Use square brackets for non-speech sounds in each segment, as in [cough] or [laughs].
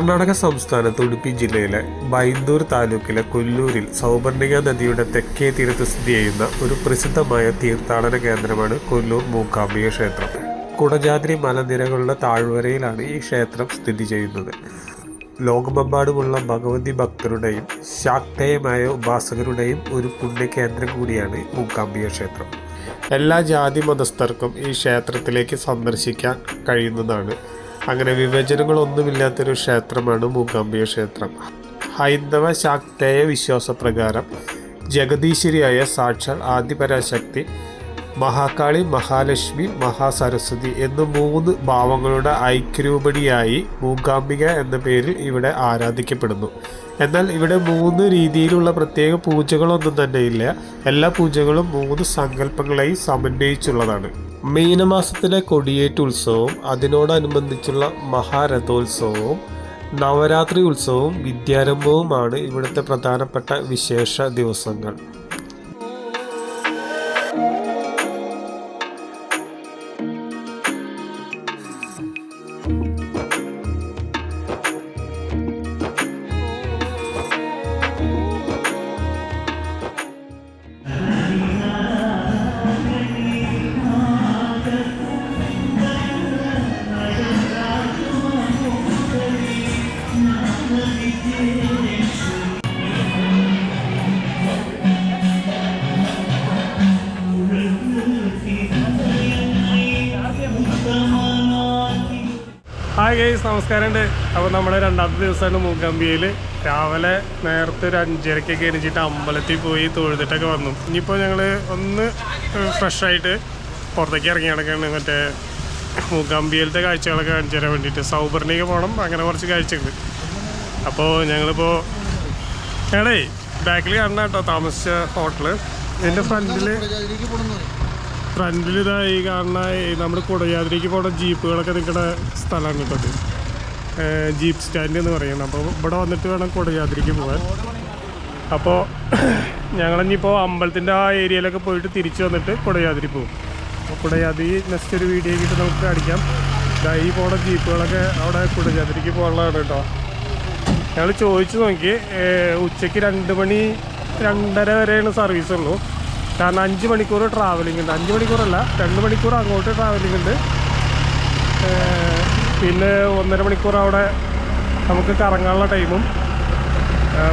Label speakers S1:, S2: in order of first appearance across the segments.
S1: കർണാടക സംസ്ഥാനത്ത് ഉടുപ്പി ജില്ലയിലെ ബൈന്ദൂർ താലൂക്കിലെ കൊല്ലൂരിൽ സൗപർണിക നദിയുടെ തെക്കേ തീരത്ത് സ്ഥിതി ചെയ്യുന്ന ഒരു പ്രസിദ്ധമായ തീർത്ഥാടന കേന്ദ്രമാണ് കൊല്ലൂർ മൂക്കാംബിക ക്ഷേത്രം. കുടജാദ്രി മലനിരകളുടെ താഴ്വരയിലാണ് ഈ ക്ഷേത്രം സ്ഥിതി ചെയ്യുന്നത്. ലോകമെമ്പാടുമുള്ള ഭഗവതി ഭക്തരുടെയും ശാക്തേയമായ ഉപാസകരുടെയും ഒരു പുണ്യകേന്ദ്രം കൂടിയാണ് മൂക്കാംബിക ക്ഷേത്രം. എല്ലാ ജാതി മതസ്ഥർക്കും ഈ ക്ഷേത്രത്തിലേക്ക് സന്ദർശിക്കാൻ കഴിയുന്നതാണ് അങ്ങനെ വിവേചനങ്ങളൊന്നുമില്ലാത്തൊരു ക്ഷേത്രമാണ് മൂകാംബിക ക്ഷേത്രം. ഹൈന്ദവ ശാക്തേയ വിശ്വാസപ്രകാരം ജഗദീശ്വരിയായ സാക്ഷാൽ ആദിപരാശക്തി മഹാകാളി മഹാലക്ഷ്മി മഹാസരസ്വതി എന്ന മൂന്ന് ഭാവങ്ങളുടെ ഐക്യരൂപണിയായി മൂകാംബിക എന്ന പേരിൽ ഇവിടെ ആരാധിക്കപ്പെടുന്നു. എന്നാൽ ഇവിടെ മൂന്ന് രീതിയിലുള്ള പ്രത്യേക പൂജകളൊന്നും തന്നെയില്ല. എല്ലാ പൂജകളും മൂന്ന് സങ്കല്പങ്ങളെയും സമന്വയിച്ചുള്ളതാണ്. മീനമാസത്തിലെ കൊടിയേറ്റ് ഉത്സവവും അതിനോടനുബന്ധിച്ചുള്ള മഹാരഥോത്സവവും നവരാത്രി ഉത്സവവും വിദ്യാരംഭവുമാണ് ഇവിടുത്തെ പ്രധാനപ്പെട്ട വിശേഷ ദിവസങ്ങൾ.
S2: ഗൈസ് നമസ്കാരമുണ്ട്. അപ്പോൾ നമ്മുടെ രണ്ടാമത്തെ ദിവസമാണ് മൂക്കമ്പിയിൽ രാവിലെ നേരത്തെ ഒരു അഞ്ചരക്കൊക്കെ എണീച്ചിട്ട് അമ്പലത്തിൽ പോയി തൊഴുതിട്ടൊക്കെ വന്നു. ഇനിയിപ്പോൾ ഞങ്ങൾ ഒന്ന് ഫ്രഷായിട്ട് പുറത്തേക്ക് ഇറങ്ങി നടക്കുകയാണ് മറ്റേ മൂക്കമ്പിയിലത്തെ കാഴ്ചകളൊക്കെ കാണിച്ചു തരാൻ വേണ്ടിയിട്ട്. സൗബറിനേക്ക് പോകണം അങ്ങനെ കുറച്ച് കാഴ്ചകൾ അപ്പോൾ ഞങ്ങളിപ്പോൾ ഞങ്ങളേ ബാക്കിൽ കാണുന്ന കേട്ടോ താമസിച്ച ഹോട്ടൽ ഇതിന്റെ ഫ്രണ്ടിൽ ഈ കാണുന്ന നമ്മുടെ കുടയാതിരിക്ക് പോകുന്ന ജീപ്പുകളൊക്കെ നിൽക്കുന്ന സ്ഥലമാണ് കേട്ടത് ജീപ്പ് സ്റ്റാൻഡ് എന്ന് പറയുന്നത്. അപ്പോൾ ഇവിടെ വന്നിട്ട് വേണം കുടയാതിരിക്ക് പോകാൻ. അപ്പോൾ ഞങ്ങളിനിപ്പോൾ അമ്പലത്തിന്റെ ആ ഏരിയയിലൊക്കെ പോയിട്ട് തിരിച്ചു വന്നിട്ട് കുടയാതിരി പോകും. അപ്പോൾ കുടയാതിരി നെക്സ്റ്റ് ഒരു വീഡിയോ കിട്ടി നമുക്ക് അടിക്കാം ഈ പോണ ജീപ്പുകളൊക്കെ അവിടെ കുടയാതിരിക്ക് പോകാനുള്ളതാണ് കേട്ടോ. ഞങ്ങൾ ചോദിച്ചു നോക്കി. ഉച്ചയ്ക്ക് രണ്ട് മണി രണ്ടര വരെയാണ് സർവീസ് ഉള്ളൂ. കാരണം അഞ്ച് മണിക്കൂർ ട്രാവലിംഗ് ഉണ്ട്. അഞ്ച് മണിക്കൂറല്ല രണ്ട് മണിക്കൂർ അങ്ങോട്ട് ട്രാവലിംഗ് ഉണ്ട്. പിന്നെ ഒന്നര മണിക്കൂർ അവിടെ നമുക്ക് കറങ്ങാനുള്ള ടൈമും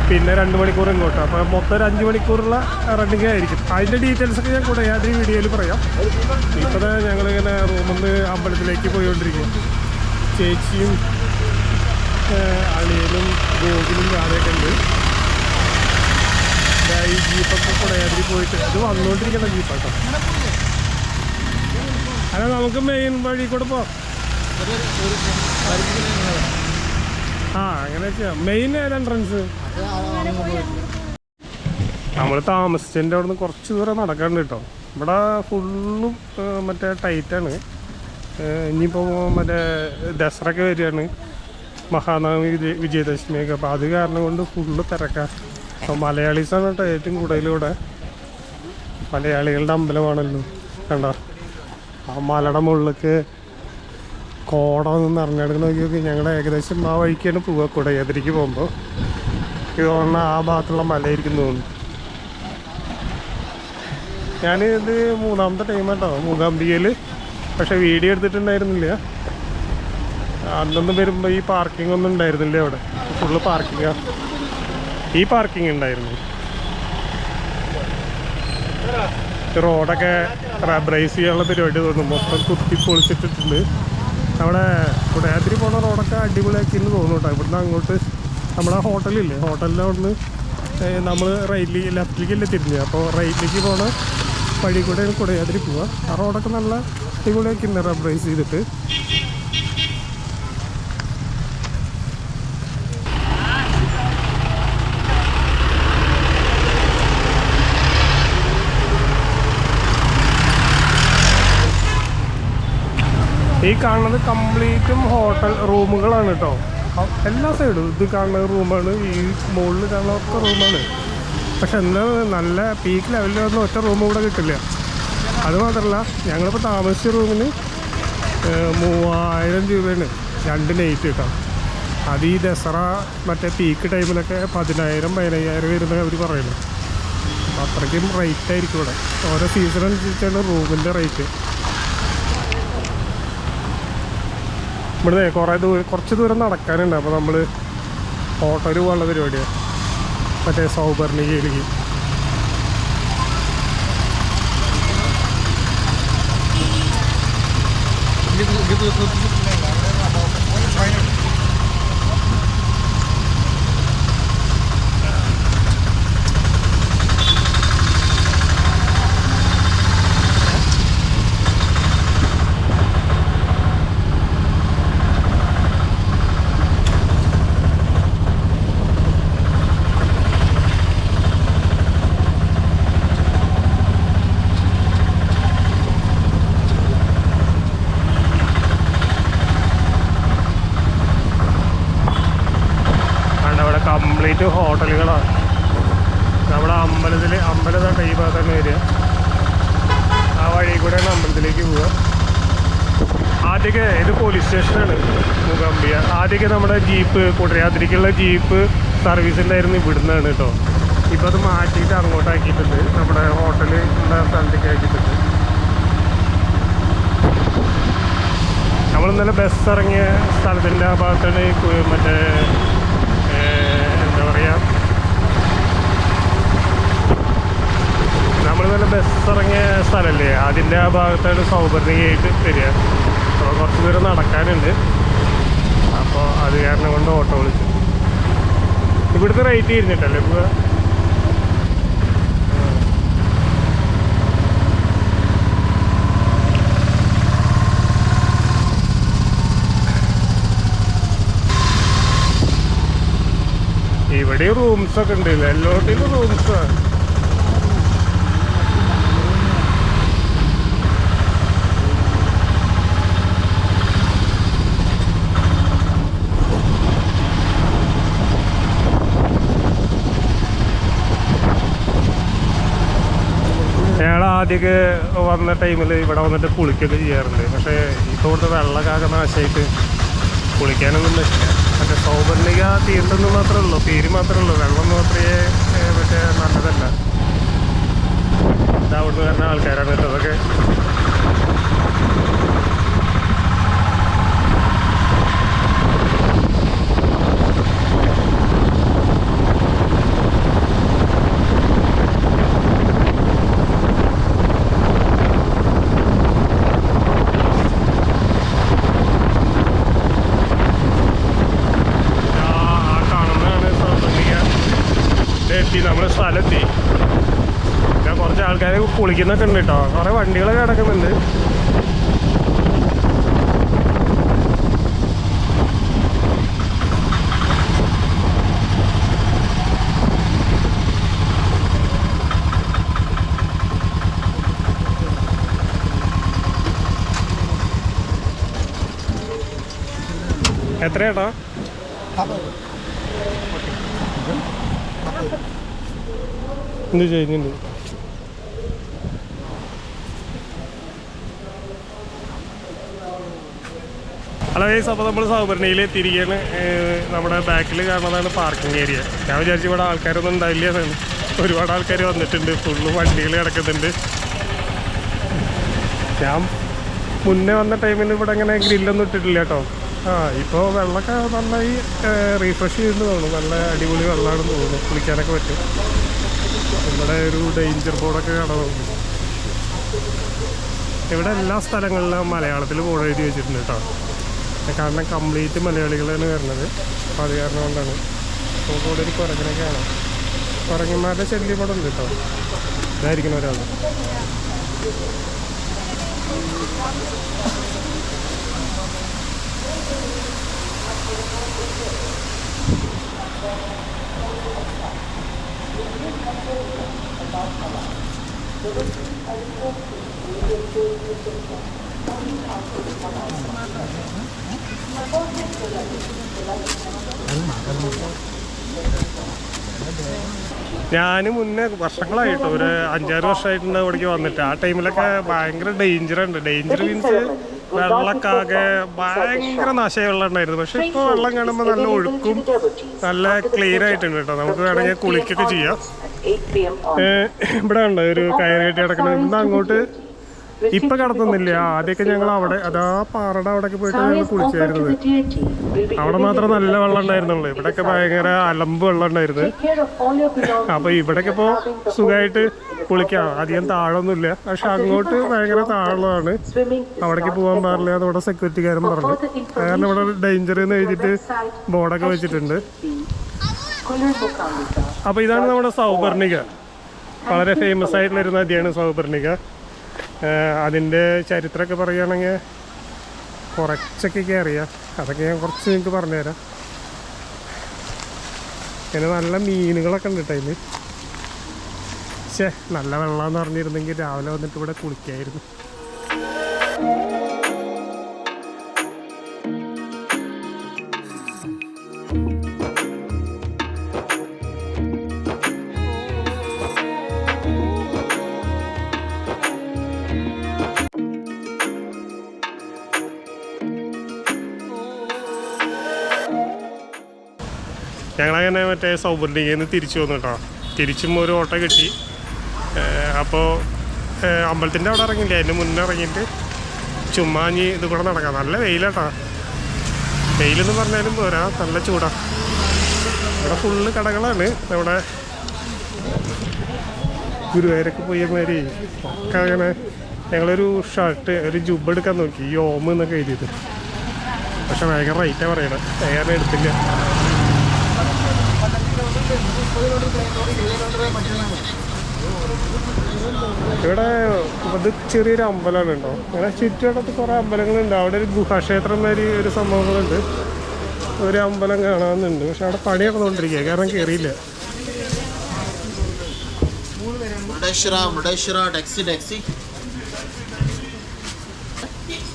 S2: പിന്നെ രണ്ട് മണിക്കൂർ ഇങ്ങോട്ട്. അപ്പോൾ മൊത്തം ഒരു അഞ്ച് മണിക്കൂറുള്ള റണ്ണിങ് ആയിരിക്കും. അതിന്റെ ഡീറ്റെയിൽസ് ഒക്കെ ഞാൻ കൂടെ യാതൊരു വീഡിയോയിൽ പറയാം. ഇപ്പോൾ ഞങ്ങളിങ്ങനെ റൂമിൽ നിന്ന് അമ്പലത്തിലേക്ക് പോയിക്കൊണ്ടിരിക്കും ചേച്ചിയും അളിയനും ഗോകുലും രാധയൊക്കെ ഉണ്ട്. ദാ ഈ ജീപ്പൊക്കെ കുടയാതിരി പോയിട്ട് ഇത് വന്നുകൊണ്ടിരിക്കുന്ന ജീപ്പാട്ടോ അല്ല നമുക്ക് മെയിൻ വഴി കൂടെ പോവാം ആ അങ്ങനെ ചെയ്യാം മെയിൻ എൻട്രൻസ് നമ്മൾ താമസിച്ചതിന്റെ അവിടെ നിന്ന് കുറച്ച് ദൂരം നടക്കാണ്ട് കേട്ടോ ഇവിടെ ഫുള്ളും മറ്റേ ടൈറ്റാണ് ഇനിയിപ്പോൾ മറ്റേ ദസറൊക്കെ വരികയാണ്. മഹാനവമി വിജയദശമി വിജയദശമിയൊക്കെ. അപ്പോൾ അത് കാരണം കൊണ്ട് ഫുള്ള് തിരക്കാം. അപ്പോൾ മലയാളീസാണ് കേട്ടോ ഏറ്റവും കൂടുതലിവിടെ. മലയാളികളുടെ അമ്പലമാണല്ലോ. കണ്ടോ? ആ മലയുടെ മുകളിലേക്ക് കോട ഒന്ന് ഇറങ്ങിയെടുക്കുന്ന നോക്കി ഞങ്ങൾ ഏകദേശം ആ വഴിക്കാണ് പോവുക കുടയാതിരിക്ക് പോകുമ്പോൾ ഇത് തോന്നുന്ന ആ ഭാഗത്തുള്ള മലയായിരിക്കും തോന്നുന്നു. ഞാൻ ഇത് മൂന്നാമത്തെ ടൈം കേട്ടോ മൂകാംബികയിൽ പക്ഷേ വീഡിയോ എടുത്തിട്ടുണ്ടായിരുന്നില്ല. അന്നൊന്നും വരുമ്പോൾ ഈ പാർക്കിംഗ് ഒന്നും ഉണ്ടായിരുന്നില്ല അവിടെ. ഫുള്ള് പാർക്കിംഗാ ഈ പാർക്കിംഗ് ഉണ്ടായിരുന്നു. റോഡൊക്കെ റബ്രൈസ് ചെയ്യാനുള്ള പരിപാടി തോന്നുന്നു. മൊത്തം കുത്തി പൊളിച്ചിട്ടിട്ടുണ്ട്. അവിടെ കുടയാത്തിരി പോണ റോഡൊക്കെ അടിപൊളിയാക്കിയെന്ന് തോന്നുന്നു കേട്ടോ ഇവിടുന്ന് അങ്ങോട്ട് നമ്മുടെ ഹോട്ടലില്ലേ ഹോട്ടലിന്റെ അവിടുന്ന് നമ്മൾ റൈറ്റിലേക്ക് ലെഫ്റ്റിലേക്കല്ലേ തിരിഞ്ഞു. അപ്പോൾ റൈറ്റിലേക്ക് പോണ വഴി കൂടെ കുടയാതിരി പോവുക ആ റോഡൊക്കെ നല്ല അടിപൊളിയാക്കിയിട്ടുണ്ട് റബ്രൈസ് ചെയ്തിട്ട്. ഈ കാണുന്നത് കംപ്ലീറ്റും ഹോട്ടൽ റൂമുകളാണ് കേട്ടോ. എല്ലാ സൈഡും ഇത് കാണുന്ന റൂമാണ് ഈ മുകളിൽ കാണുന്ന ഒക്കെ റൂമാണ്. പക്ഷെ എന്താ നല്ല പീക്ക് ലെവലിൽ വന്ന ഒറ്റ റൂം ഇവിടെ കിട്ടില്ല. അത് മാത്രമല്ല ഞങ്ങളിപ്പോൾ താമസിച്ച റൂമിന് മൂവായിരം രൂപയാണ് രണ്ട് നൈറ്റ് കിട്ടാം. അത് ഈ ദസറ മറ്റേ പീക്ക് ടൈമിലൊക്കെ പതിനായിരം പതിനയ്യായിരം വരുന്ന അവർ പറയുന്നു. അത്രയ്ക്കും റേറ്റ് ആയിരിക്കും ഇവിടെ. ഓരോ സീസൺ അനുസരിച്ചാണ് റൂമിന്റെ റേറ്റ് ഇവിടുന്ന് കുറേ ദൂരം കുറച്ച് ദൂരം നടക്കാനുണ്ട് അപ്പോൾ നമ്മൾ ഓട്ടോയിൽ പോകാനുള്ള പരിപാടിയാണ് മറ്റേ സൗബർണികയിലേക്ക് കാരണം അവിടെ കംപ്ലീറ്റ് ഹോട്ടലുകളാണ് നമ്മുടെ അമ്പലത്തിൽ അമ്പലം ഈ ഭാഗത്താണ് വരിക. ആ വഴി കൂടെയാണ് അമ്പലത്തിലേക്ക് പോവുക. ആദ്യമൊക്കെ ഇത് പോലീസ് സ്റ്റേഷനാണ് മൂകാംബിയ ആദ്യമൊക്കെ നമ്മുടെ ജീപ്പ് കുടയാതിരിക്കുള്ള ജീപ്പ് സർവീസ് ഉണ്ടായിരുന്നു ഇവിടുന്നാണ് കേട്ടോ. ഇപ്പോൾ അത് മാറ്റിയിട്ട് അങ്ങോട്ടാക്കിയിട്ടുണ്ട്. നമ്മുടെ ഹോട്ടൽ ഉള്ള സ്ഥലത്തേക്ക് ആക്കിയിട്ടുണ്ട്. നമ്മൾ ഇന്നലെ ബസ് ഇറങ്ങിയ സ്ഥലത്തിന്റെ ആ ഭാഗത്താണ് മറ്റേ നമ്മൾ നല്ല ബസ് ഇറങ്ങിയ സ്ഥലമല്ലേ അതിന്റെ ആ ഭാഗത്താണ് സൗകര്യമായിട്ട് വരിക. അപ്പോൾ കുറച്ച് ദൂരം നടക്കാനുണ്ട്. അപ്പോൾ അത് കാരണം കൊണ്ട് ഓട്ടോ വിളിച്ചു. ഇവിടുത്തെ റേറ്റ് ഇരുന്നിട്ടല്ലേ ഇപ്പോൾ ഇവിടെ റൂംസ് ഒക്കെ ഉണ്ട്. റൂംസ് റൂംസാണ് ഞങ്ങൾ ആദ്യമൊക്കെ വന്ന ടൈമിൽ ഇവിടെ വന്നിട്ട് കുളിക്കൊക്കെ ചെയ്യാറുണ്ട്. പക്ഷേ ഇപ്പോൾ ഇവിടുത്തെ വെള്ളമൊക്കെ നാശമായിട്ട് കുളിക്കാനൊന്നും പറ്റില്ല. മറ്റേ സൗപർണിക തീർത്തെന്ന് മാത്രമേ ഉള്ളൂ. പേര് മാത്രമേ ഉള്ളൂ. വെള്ളം മാത്രമേ മറ്റേ നല്ലതല്ല. ഇതാ അവിടുന്ന് വരുന്ന ആൾക്കാരാണ് കേട്ടോ അതൊക്കെ ആ ആ കാണുന്നതാണ് സൗപർണിക എത്തി നമ്മുടെ സ്ഥലത്തി ഞാൻ കുറച്ച് ആൾക്കാരെ കുളിക്കുന്നൊക്കെ ഉണ്ട് കേട്ടോ കുറേ വണ്ടികളൊക്കെ കിടക്കുന്നുണ്ട് എത്രയാട്ടോ എന്ത് ചെയ്യുന്നുണ്ട്. ഹലോ അപ്പോൾ നമ്മൾ സൗപർണിയിൽ എത്തിയിരിക്കുകയാണ് നമ്മുടെ ബാക്കിൽ കാണുന്നതാണ് പാർക്കിംഗ് ഏരിയ ഞാൻ വിചാരിച്ചു ഇവിടെ ആൾക്കാരൊന്നും ഉണ്ടാവില്ല. എന്നാണ്. ഒരുപാട് ആൾക്കാർ വന്നിട്ടുണ്ട്. ഫുള്ള് വണ്ടികൾ കിടക്കുന്നുണ്ട്. ഞാൻ മുന്നേ വന്ന ടൈമിൽ ഇവിടെ അങ്ങനെ ഗ്രില്ലൊന്നും ഇട്ടിട്ടില്ല കേട്ടോ. ആ ഇപ്പോൾ വെള്ളമൊക്കെ നന്നായി റീഫ്രഷ് ചെയ്യുന്നു തോന്നുന്നു. നല്ല അടിപൊളി വെള്ളമാണെന്ന് തോന്നുന്നു. കുളിക്കാനൊക്കെ പറ്റും. ഇവിടെ ഒരു ഡേഞ്ചർ ബോർഡൊക്കെ കാണാൻ ഇവിടെ എല്ലാ സ്ഥലങ്ങളിലും മലയാളത്തിൽ ബോർഡ് എഴുതി വെച്ചിട്ടുണ്ട് കേട്ടോ കാരണം കംപ്ലീറ്റ് മലയാളികളാണ് വരുന്നത്. അപ്പോൾ അത് കാരണം കൊണ്ടാണ്. നമുക്ക് ഇവിടെ ഒരു കുരങ്ങനൊക്കെ കാണാം. കുരങ്ങന്മാരുടെ ശല്യം ഇവിടെ ഉണ്ട് കേട്ടോ ഇതായിരിക്കണം ഒരാൾ ഞാൻ മുന്നേ വർഷങ്ങളായിട്ടോ ഒരു അഞ്ചാറ് വർഷമായിട്ടുണ്ട് ഇവിടേക്ക് വന്നിട്ട്. ആ ടൈമിലൊക്കെ ഭയങ്കര ഡേഞ്ചർ ഉണ്ട്. ഡേഞ്ചർ മീൻസ് വെള്ളക്കാകെ ഭയങ്കര ഉണ്ടായിരുന്നു പക്ഷെ ഇപ്പോൾ വെള്ളം കാണുമ്പോൾ നല്ല ഒഴുക്കും നല്ല ക്ലിയർ ആയിട്ടുണ്ട് കേട്ടോ. നമുക്ക് വേണമെങ്കിൽ കുളിക്കൊക്കെ ചെയ്യാം. ഇവിടെ ഉണ്ട്? ഒരു കയറി കെട്ടി കിടക്കുന്നത് അങ്ങോട്ട് ഇപ്പൊ കടത്തുന്നില്ല. ആദ്യമൊക്കെ ഞങ്ങൾ അവിടെ അതാ പാറയുടെ അവിടെ പോയിട്ട് ഞങ്ങൾ കുളിച്ചായിരുന്നത് അവിടെ മാത്രം നല്ല വെള്ളം ഉണ്ടായിരുന്നുള്ളൂ. ഇവിടെയൊക്കെ ഭയങ്കര അലമ്പ് വെള്ളം ഉണ്ടായിരുന്നു. അപ്പൊ ഇവിടെയൊക്കെ ഇപ്പോ സുഖമായിട്ട് കുളിക്കാം. അധികം താഴൊന്നുമില്ല. പക്ഷെ അങ്ങോട്ട് ഭയങ്കര താഴുള്ളതാണ് അവിടേക്ക് പോകാൻ പാടില്ല അതോടെ സെക്യൂരിറ്റിക്കാരൻ പറഞ്ഞു. കാരണം ഇവിടെ ഡേഞ്ചർ എന്ന് എഴുതിയിട്ട് ബോർഡൊക്കെ വെച്ചിട്ടുണ്ട്. അപ്പൊ ഇതാണ് നമ്മുടെ സൗപർണിക. വളരെ ഫേമസ് ആയിട്ടുള്ള ഒരു നദിയാണ് സൗപർണിക. ഏഹ് അതിന്റെ ചരിത്രമൊക്കെ പറയുകയാണെങ്കിൽ കുറച്ചൊക്കെ അറിയാം അതൊക്കെ ഞാൻ കുറച്ച് നിങ്ങൾക്ക് പറഞ്ഞുതരാം. പിന്നെ നല്ല മീനുകളൊക്കെ ഉണ്ട് കേട്ടോ അതിൽ ശേ നല്ല വെള്ളമെന്ന് പറഞ്ഞിരുന്നെങ്കിൽ രാവിലെ വന്നിട്ട് ഇവിടെ കുളിക്കായിരുന്നു. ഞങ്ങളങ്ങനെ മറ്റേ സൗബർണികയിൽ നിന്ന് തിരിച്ചു വന്നു കേട്ടോ. തിരിച്ചും ഒരു ഓട്ടോ കിട്ടി. അപ്പോൾ അമ്പലത്തിന്റെ അവിടെ ഇറങ്ങില്ല അതിന് മുന്നേ ഇറങ്ങിയിട്ട് ചുമ്മാഞ്ഞി ഇത് കൂടെ നടക്കാം. നല്ല വെയിലാട്ടോ. വെയിലെന്ന് പറഞ്ഞാലും പോരാ. നല്ല ചൂടാ. ഇവിടെ ഫുള്ള് കടകളാണ്. നമ്മുടെ ഗുരുവായൂരൊക്കെ പോയ മാതിരി ഒക്കെ അങ്ങനെ ഞങ്ങളൊരു ഷർട്ട് ഒരു ജുബ് എടുക്കാൻ നോക്കി. ഈ ഓം എന്നൊക്കെ എഴുതിയത്. പക്ഷെ ഭയങ്കര റേറ്റാണ് പറയണത്. വേറെ എടുത്തില്ല ഇവിടെ അത് ചെറിയൊരു അമ്പലമാണ് ഉണ്ടോ അങ്ങനെ ചുറ്റുവട്ടത്ത് കുറേ അമ്പലങ്ങളുണ്ട്. അവിടെ ഒരു ഗുഹാക്ഷേത്രം മാതിരി ഒരു സംഭവങ്ങളുണ്ട്. ഒരു അമ്പലം കാണാമെന്നുണ്ട്. പക്ഷെ അവിടെ പണിയൊക്കെ കൊണ്ടിരിക്കുക കാരണം കയറിയില്ല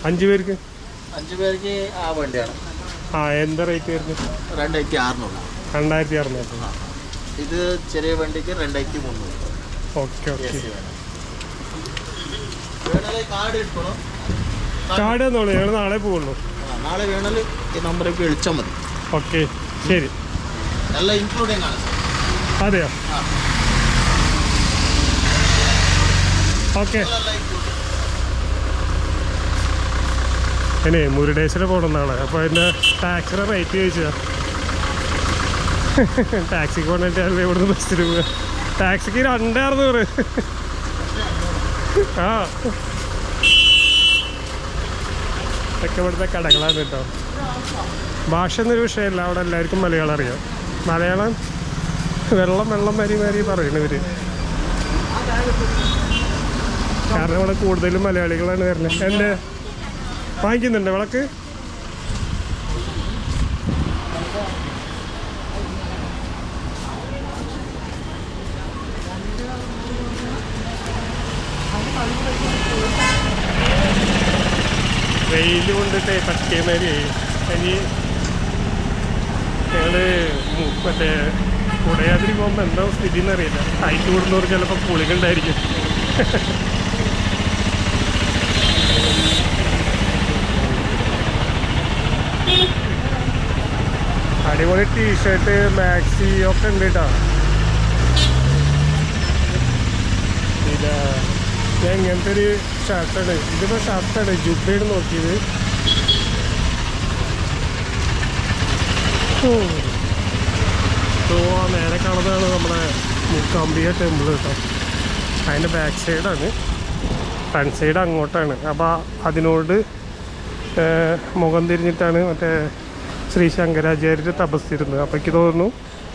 S2: അഞ്ചു പേർക്ക്?
S3: അഞ്ച് പേർക്ക് ആ വണ്ടിയാണ്.
S2: ആ എന്താ റേറ്റ് വരുന്നത്?
S3: രണ്ടായിരത്തി അറുന്നൂറ്.
S2: രണ്ടായിരത്തി അറുന്നൂറ്.
S3: ഇത് ചെറിയ വണ്ടിക്ക് രണ്ടായിരത്തി മുന്നൂറ്.
S2: Okay okay.
S3: വേണേൽ കാർഡ് എടുക്കണം.
S2: കാർഡ് തന്നോളൂ ഞങ്ങൾ നാളെ
S3: പോകുള്ളൂ നാളെ വേണൽ ഈ നമ്പറേക്ക് വിളിച്ചാൽ മതി.
S2: ഓക്കെ ശരി.
S3: എല്ലാം ഇൻക്ലൂഡിങ് ആണ്.
S2: അതെയോ. ഓക്കെ. ഇനി മുരുടേശ്വരം പോകണം നാളെ. അപ്പോൾ അതിന്റെ ടാക്സിയുടെ റേറ്റ് ചോദിച്ചാ. ടാക്സിക്ക് അല്ലേ ഇവിടുന്ന് ബസ്സിന് പോവുക ടാക്സിക്ക് രണ്ട് അറുന്നൂറ് ആ. ഇതൊക്കെ ഇവിടുത്തെ കടകളാണ് കേട്ടോ. ഭാഷ എന്നൊരു വിഷയമല്ല അവിടെ എല്ലാവർക്കും മലയാളം അറിയാം. മലയാളം വെള്ളം വെള്ളം വരി വരി പറയണവർ കാരണം ഇവിടെ കൂടുതലും മലയാളികളാണ് വരുന്നത്. എന്റെ വാങ്ങിക്കുന്നുണ്ട് വിളക്ക്? വെയിൽ കൊണ്ടിട്ട് പറ്റിയമാതിരി ഇനി ഞങ്ങൾ മറ്റേ കുടയാതിരി പോകുമ്പോൾ എന്താ സ്ഥിതി എന്നറിയില്ല ഹൈറ്റ് കൂടുന്നവർ ചിലപ്പോൾ പുളികളുണ്ടായിരിക്കും അടിപൊളി ടീഷർട്ട് മാക്സി ഒക്കെ ഉണ്ട് കേട്ടോ ഇത് ഞാൻ ഇങ്ങനത്തെ ഒരു ഷർട്ടാണ്. ഇതിപ്പോൾ ഷർട്ടാണ്. ജുബയാണ് നോക്കിയത്. ആ നേരെ കാണുന്നതാണ് നമ്മുടെ മുക്കാമ്പിയ ടെമ്പിൾ കേട്ടോ അതിന്റെ ബാക്ക് സൈഡാണ് ഫ്രണ്ട് സൈഡ് അങ്ങോട്ടാണ്. അപ്പോൾ അതിനോട് മുഖം തിരിഞ്ഞിട്ടാണ് മറ്റേ ശ്രീ ശങ്കരാചാര്യർ തപസ്സിരുന്നത് അപ്പോൾ എനിക്ക് തോന്നുന്നു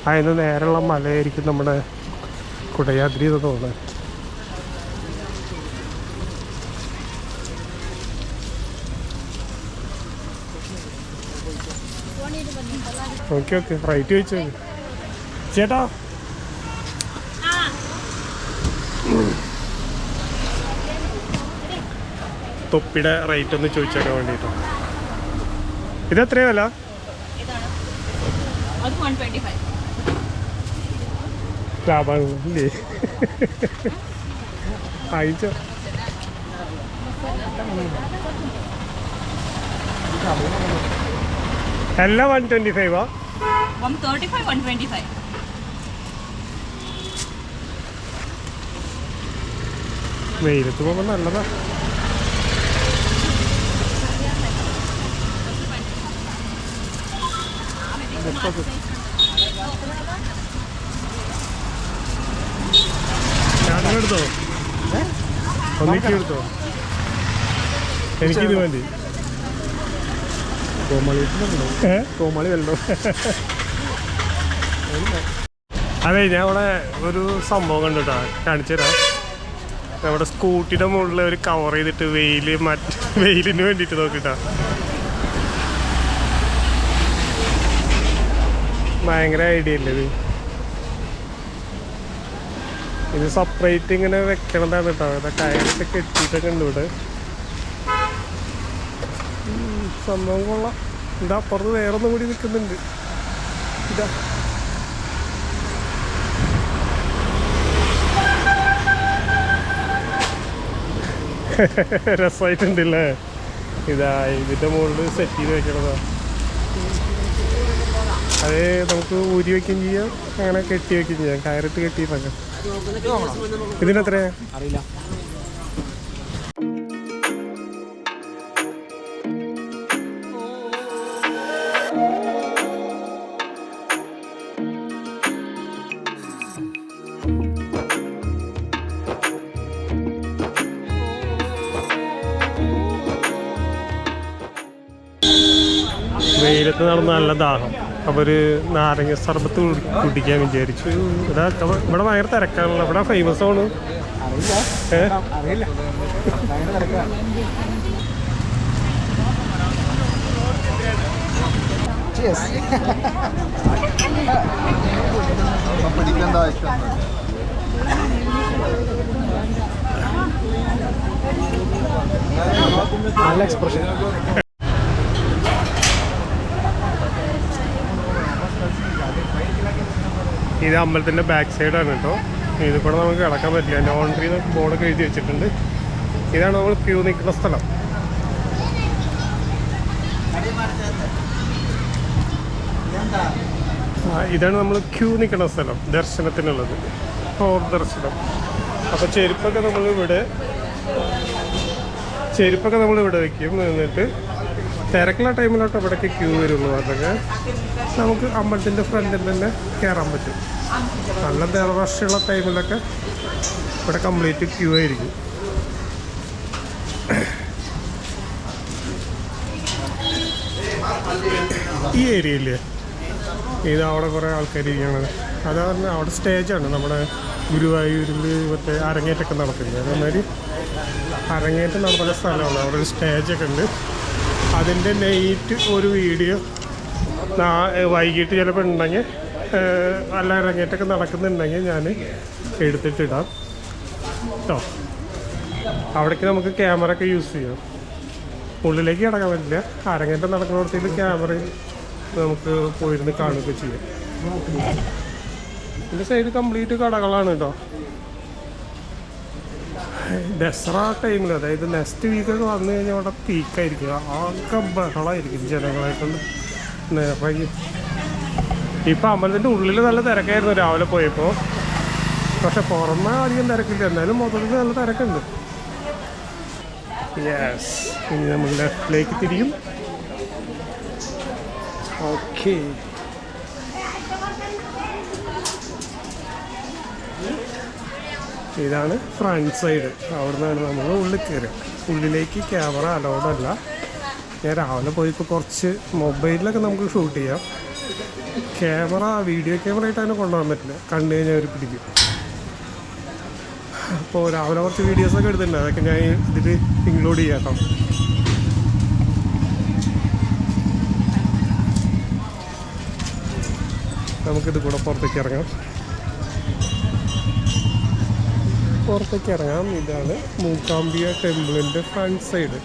S2: അതിന് നേരെയുള്ള മലയായിരിക്കും നമ്മുടെ കുടയാദ്രി എന്ന് തോന്നുന്നത്. Okay okay. റൈറ്റ് ചോദിച്ചു ചേട്ടാ? തൊപ്പിയുടെ റേറ്റ് ഒന്ന് ചോദിച്ചേക്കാൻ വേണ്ടിയിട്ടോ ഇത് എത്രയോ അല്ല വില
S4: അത് one twenty five
S2: one twenty ഫൈവാ
S4: 135, 125.
S2: വെയിലത്ത് പോകുമ്പോൾ നല്ലതാ. എടുത്തോ ഒന്നിക്കെടുത്തോ എനിക്കിത് വേണ്ടി?
S5: കോമാളി വല്ലോ
S2: അതെ ഞാൻ അവിടെ ഒരു സംഭവം കണ്ടിട്ടാ. കാണിച്ചു തരാം. നമ്മുടെ സ്കൂട്ടിയുടെ മുകളിൽ ഒരു കവർ ചെയ്തിട്ട് വെയിൽ മറ്റ് [laughs] വെയിലിന് വേണ്ടിയിട്ട് നോക്കിട്ടാ. ഭയങ്കര ഐഡിയ അല്ലേ ഇത്? ഇത് സെപ്പറേറ്റ് ഇങ്ങനെ വെക്കണതാണ് കേട്ടോ. അതൊക്കെ കെട്ടിയിട്ടൊക്കെ ഉണ്ട് ഇവിടെ. സംഭവം കൊള്ളാം. ഇതാ അപ്പുറത്ത് വേറെ ഒന്നും കൂടി നിൽക്കുന്നുണ്ട്. ഇതാ. [laughs] രസമായിട്ടുണ്ടല്ലേ? ഇതാ ഇതിന്റെ മുകളിൽ സെറ്റ് ചെയ്ത് വെക്കണതാ. അത് നമുക്ക് ഊരി വെക്കുകയും ചെയ്യാം. അങ്ങനെ കെട്ടി വെക്കുകയും ചെയ്യാം. കയറിട്ട് കെട്ടിയിട്ടൊക്കെ. ഇതിനെത്രയാ
S5: അറിയില്ല.
S2: വെയിലത്ത് നടന്ന നല്ല ദാഹം. അപ്പോൾ ഒരു നാരങ്ങ സർബത്ത് കുടിക്കാൻ വിചാരിച്ചു. ഇവിടെ ഇവിടെ ഭയങ്കര തിരക്കാണല്ലോ. ഇവിടെ ഫേമസ് ആണ്.
S3: ആവശ്യം?
S5: നല്ല എക്സ്പ്രഷൻ
S2: ഇത് അമ്പലത്തിന്റെ ബാക്ക് സൈഡാണ് കേട്ടോ. ഇതിൽ കൂടെ നമുക്ക് കിടക്കാൻ പറ്റില്ല. ലോണ്ടറി ബോർഡൊക്കെ എഴുതി വെച്ചിട്ടുണ്ട്. ഇതാണ് നമ്മൾ ക്യൂ നിൽക്കുന്ന സ്ഥലം. ഇതാണ് നമ്മൾ ക്യൂ നിൽക്കുന്ന സ്ഥലം. ദർശനത്തിനുള്ളത്. ഓർ ദർശനം. അപ്പോൾ ചെരുപ്പൊക്കെ നമ്മൾ ഇവിടെ ചെരുപ്പൊക്കെ നമ്മൾ ഇവിടെ വെക്കും. എന്നിട്ട് തിരക്കുള്ള ടൈമിലോട്ട് അവിടേക്ക് ക്യൂ വരുള്ളൂ. അതൊക്കെ നമുക്ക് അമ്പലത്തിന്റെ ഫ്രണ്ടിൽ തന്നെ കയറാൻ പറ്റും. നല്ല റഷുള്ള ടൈമിലൊക്കെ ഇവിടെ കംപ്ലീറ്റ് ക്യൂ ആയിരിക്കും. ഈ ഏരിയയില്ലേ ഇത് അവിടെ കുറേ ആൾക്കാർ ഇരിക്കണത്. അത് പറഞ്ഞാൽ അവിടെ സ്റ്റേജാണ് നമ്മുടെ ഗുരുവായൂരിൽ മറ്റേ അരങ്ങേറ്റമൊക്കെ നടത്തില്ലേ അതേമാതിരി അരങ്ങേറ്റം നടത്തുന്ന സ്ഥലമാണ്. അവിടെ ഒരു സ്റ്റേജൊക്കെ ഉണ്ട്. അതിന്റെ നൈറ്റ് ഒരു വീഡിയോ വൈകിട്ട് ചിലപ്പോൾ ഉണ്ടെങ്കിൽ നല്ല ഇറങ്ങിയിട്ടൊക്കെ നടക്കുന്നുണ്ടെങ്കിൽ ഞാൻ എടുത്തിട്ടിടാം. കേട്ടോ അവിടേക്ക് നമുക്ക് ക്യാമറ ഒക്കെ യൂസ് ചെയ്യാം. ഉള്ളിലേക്ക് കിടക്കാൻ പറ്റില്ല. അരങ്ങേറ്റം നടക്കുന്നിടത്തേക്ക് ക്യാമറയിൽ നമുക്ക് പോയിരുന്ന് കാണുകയൊക്കെ ചെയ്യാം. ഇതിന്റെ സൈഡ് കംപ്ലീറ്റ് കടകളാണ് കേട്ടോ [laughs] ദസറ ടൈമിൽ അതായത് നെക്സ്റ്റ് വീക്കൊക്കെ വന്നു കഴിഞ്ഞാൽ അവിടെ പീക്കായിരിക്കും ആകെ ബഹളമായിരിക്കും ജനങ്ങളായിട്ടുണ്ട് നിറയും. ഇപ്പം അമ്പലത്തിന്റെ ഉള്ളിൽ നല്ല തിരക്കായിരുന്നു രാവിലെ പോയപ്പോൾ പക്ഷെ പുറമെ അധികം തിരക്കില്ല. എന്നാലും മൊത്തത്തിൽ നല്ല തിരക്കുണ്ട്. യെസ് ഇനി നമ്മൾ ലെഫ്റ്റിലേക്ക് തിരിയും. ഓക്കെ ഇതാണ് ഫ്രണ്ട് സൈഡ്. അവിടെ നിന്നാണ് നമ്മൾ ഉള്ളിൽ കയറുക. ഉള്ളിലേക്ക് ക്യാമറ അലൗഡല്ല ഞാൻ രാവിലെ പോയപ്പോൾ കുറച്ച് മൊബൈലിലൊക്കെ നമുക്ക് ഷൂട്ട് ചെയ്യാം. ക്യാമറ വീഡിയോ ക്യാമറ ആയിട്ട് അതിനെ കൊണ്ടുപോകാൻ പറ്റില്ല. കണ്ടു കഴിഞ്ഞാൽ അവർ പിടിക്കും. അപ്പോൾ രാവിലെ കുറച്ച് വീഡിയോസൊക്കെ എടുത്തിട്ടുണ്ട്. അതൊക്കെ ഞാൻ ഇതിൽ ഇൻക്ലൂഡ് ചെയ്യാം നമുക്കിത് കൂടെ പുറത്തേക്ക് ഇറങ്ങാം. പുറത്തേക്ക് ഇറങ്ങാം. ഇതാണ് മൂക്കാമ്പിയ ടെമ്പിളിന്റെ ഫ്രണ്ട് സൈഡ്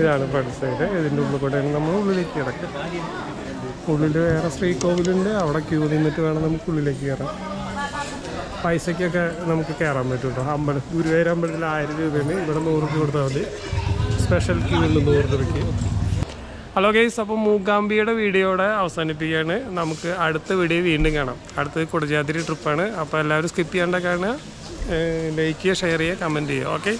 S2: ഇതാണ് ഫ്രണ്ട് സൈഡ് ഇതിന്റെ ഉള്ളിൽ കൂടെ നമ്മൾ ഉള്ളിലേക്ക് ഇറക്കാം. ഉള്ളിൽ വേറെ ശ്രീകോവിലുണ്ട് അവിടെ ക്യൂ നിന്നിട്ട് വേണം നമുക്ക് ഉള്ളിലേക്ക് കയറാം പൈസയ്ക്കൊക്കെ നമുക്ക് കയറാൻ പറ്റും കേട്ടോ അമ്പലം ഗുരുവായൂർ അമ്പലത്തിൽ ആയിരം രൂപയാണ്. ഇവിടെ നൂറ് രൂപ കൊടുത്താൽ മതി. സ്പെഷ്യൽ ക്യൂ ഉണ്ട് നൂറ് രൂപയ്ക്ക്. ഹലോ ഗൈസ് അപ്പോൾ മൂകാംബിയുടെ വീഡിയോയുടെ അവസാനിപ്പിക്കുകയാണ്. നമുക്ക് അടുത്ത വീഡിയോ വീണ്ടും കാണാം. അടുത്തത് കുടജാതിരി ട്രിപ്പാണ് അപ്പോൾ എല്ലാവരും സ്കിപ്പ് ചെയ്യേണ്ട കാണുക. ലൈക്ക് ചെയ്യുക ഷെയർ ചെയ്യുക കമന്റ് ചെയ്യുക. ഓക്കെ